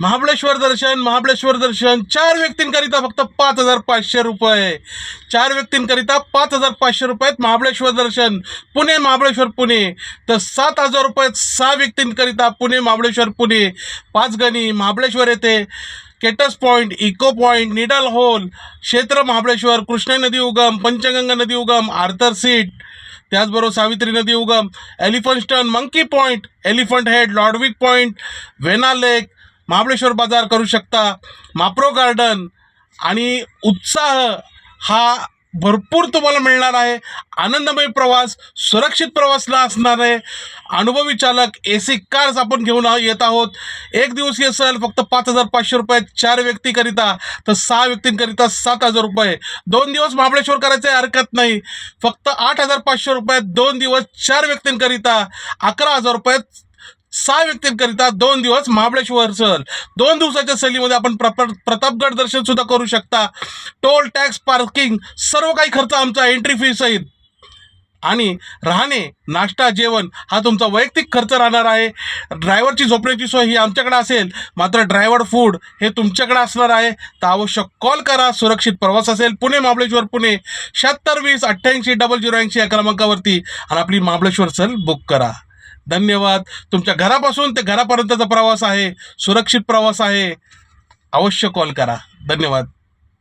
महाबळेश्वर दर्शन महाबळेश्वर दर्शन. चार व्यक्तींकरिता फक्त पाच हजार पाचशे रुपये. चार व्यक्तींकरिता पाच हजार पाचशे रुपयात महाबळेश्वर दर्शन. पुणे महाबळेश्वर पुणे. तर सात हजार रुपयात सहा व्यक्तींकरिता पुणे महाबळेश्वर पुणे. पाच गणी महाबळेश्वर येथे Kate's point echo point needle hole क्षेत्र महाबळेश्वर कृष्णा नदी उगम पंचगंगा नदी उगम आर्थर सीट. त्याचबरोबर सावित्री नदी उगम elephant stone monkey point elephant head Lodwick point Venna lake Mahabaleshwar बाजार करू शकता माप्रो गार्डन आणि उत्साह हा भरपूर तुम्हाला मिळणार आहे. आनंदमय प्रवास सुरक्षित प्रवासला असणार आहे. अनुभवी चालक ए सी कार्स आपण घेऊन येत आहोत. एक दिवसीय सहल फक्त पाच हजार पाचशे रुपये चार व्यक्तीकरिता तर सहा व्यक्तींकरिता सात हजार रुपये. दोन दिवस महाबळेश्वर करायचे हरकत नाही. फक्त आठ हजार पाचशे रुपये दोन दिवस चार व्यक्तींकरिता अकरा हजार रुपये सहा व्यक्तींकरिता दोन दिवस महाबळेश्वर सहल. दोन दिवसाच्या सहलीमध्ये आपण प्रप प्रतापगड दर्शन सुद्धा करू शकता. टोल टॅक्स पार्किंग सर्व काही खर्च आमचा एंट्री फी सहित. आणि राहणे नाश्ता जेवण हा तुमचा वैयक्तिक खर्च राहणार आहे. ड्रायव्हरची झोपण्याची सोय ही आमच्याकडे असेल. मात्र ड्रायव्हर फूड हे तुमच्याकडे असणार आहे. तर आवश्यक कॉल करा. सुरक्षित प्रवास असेल. पुणे महाबळेश्वर पुणे. शहात्तर वीस अठ्ठ्याऐंशी डबल झिरो ऐंशी या क्रमांकावरती. आणि आपली महाबळेश्वर सहल बुक करा. धन्यवाद. तुमच्या घरापासून ते घरापर्यंतचा प्रवास आहे. सुरक्षित प्रवास आहे. अवश्य कॉल करा. धन्यवाद.